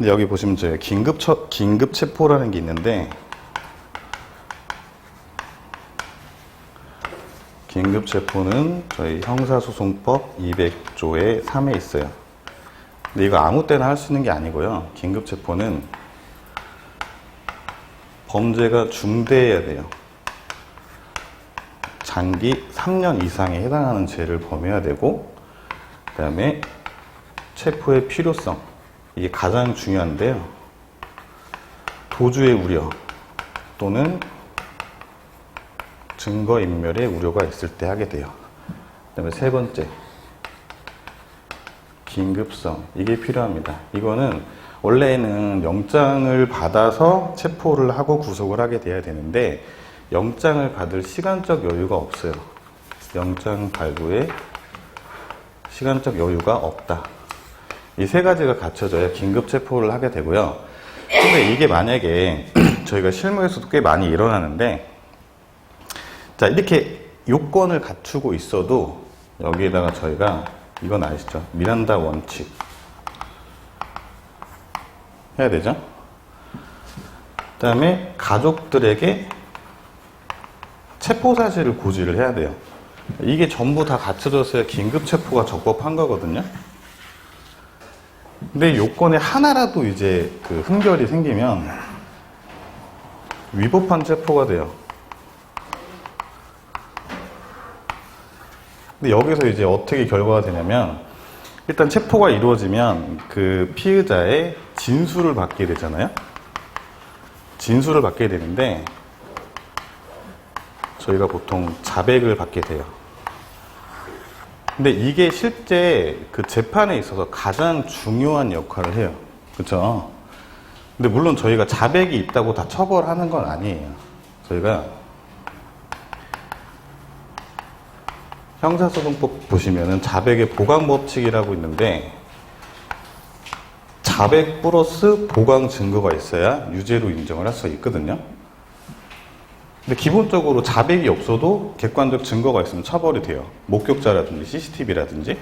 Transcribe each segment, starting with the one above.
근데 여기 보시면 저희 긴급 처, 긴급 체포라는 게 있는데 긴급 체포는 저희 형사소송법 200조의 3에 있어요. 근데 이거 아무 때나 할 수 있는 게 아니고요. 긴급 체포는 범죄가 중대해야 돼요. 장기 3년 이상에 해당하는 죄를 범해야 되고, 그 다음에 체포의 필요성. 이게 가장 중요한데요. 도주의 우려 또는 증거인멸의 우려가 있을 때 하게 돼요. 그 다음에 세 번째. 긴급성. 이게 필요합니다. 이거는 원래는 영장을 받아서 체포를 하고 구속을 하게 돼야 되는데 영장을 받을 시간적 여유가 없어요. 영장 발부에 시간적 여유가 없다. 이 세 가지가 갖춰져야 긴급 체포를 하게 되고요. 근데 이게 만약에 저희가 실무에서도 꽤 많이 일어나는데 자, 이렇게 요건을 갖추고 있어도 여기에다가 저희가 이건 아시죠? 미란다 원칙. 해야 되죠? 그 다음에 가족들에게 체포 사실을 고지를 해야 돼요. 이게 전부 다 갖춰졌어야 긴급 체포가 적법한 거거든요. 근데 요건에 하나라도 이제 그 흠결이 생기면 위법한 체포가 돼요. 근데 여기서 이제 어떻게 결과가 되냐면 일단 체포가 이루어지면 그 피의자의 진술을 받게 되잖아요. 진술을 받게 되는데 저희가 보통 자백을 받게 돼요. 근데 이게 실제 그 재판에 있어서 가장 중요한 역할을 해요. 그렇죠? 근데 물론 저희가 자백이 있다고 다 처벌하는 건 아니에요. 저희가 형사소송법 보시면은 자백의 보강 법칙이라고 있는데 자백 플러스 보강 증거가 있어야 유죄로 인정을 할 수가 있거든요. 근데 기본적으로 자백이 없어도 객관적 증거가 있으면 처벌이 돼요. 목격자라든지 CCTV라든지.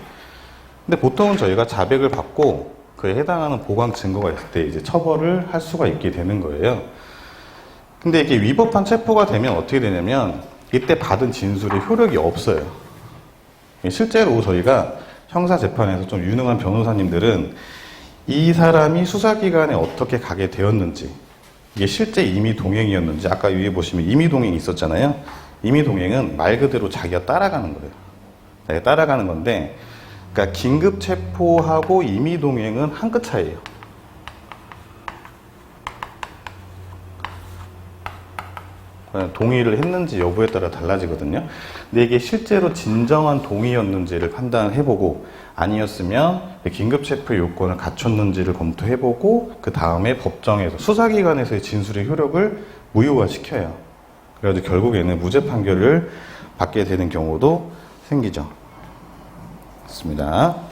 근데 보통은 저희가 자백을 받고 그에 해당하는 보강 증거가 있을 때 이제 처벌을 할 수가 있게 되는 거예요. 근데 이게 위법한 체포가 되면 어떻게 되냐면 이때 받은 진술이 효력이 없어요. 실제로 저희가 형사 재판에서 좀 유능한 변호사님들은 이 사람이 수사 기관에 어떻게 가게 되었는지, 이게 실제 임의 동행이었는지, 아까 위에 보시면 임의 동행이 있었잖아요. 임의 동행은 말 그대로 자기가 따라가는 거예요. 자기가 따라가는 건데, 그러니까 긴급 체포하고 임의 동행은 한 끗 차이예요. 동의를 했는지 여부에 따라 달라지거든요. 근데 이게 실제로 진정한 동의였는지를 판단을 해보고 아니었으면 긴급 체포 요건을 갖췄는지를 검토해보고 그 다음에 법정에서 수사기관에서의 진술의 효력을 무효화시켜요. 그래서 결국에는 무죄 판결을 받게 되는 경우도 생기죠. 맞습니다.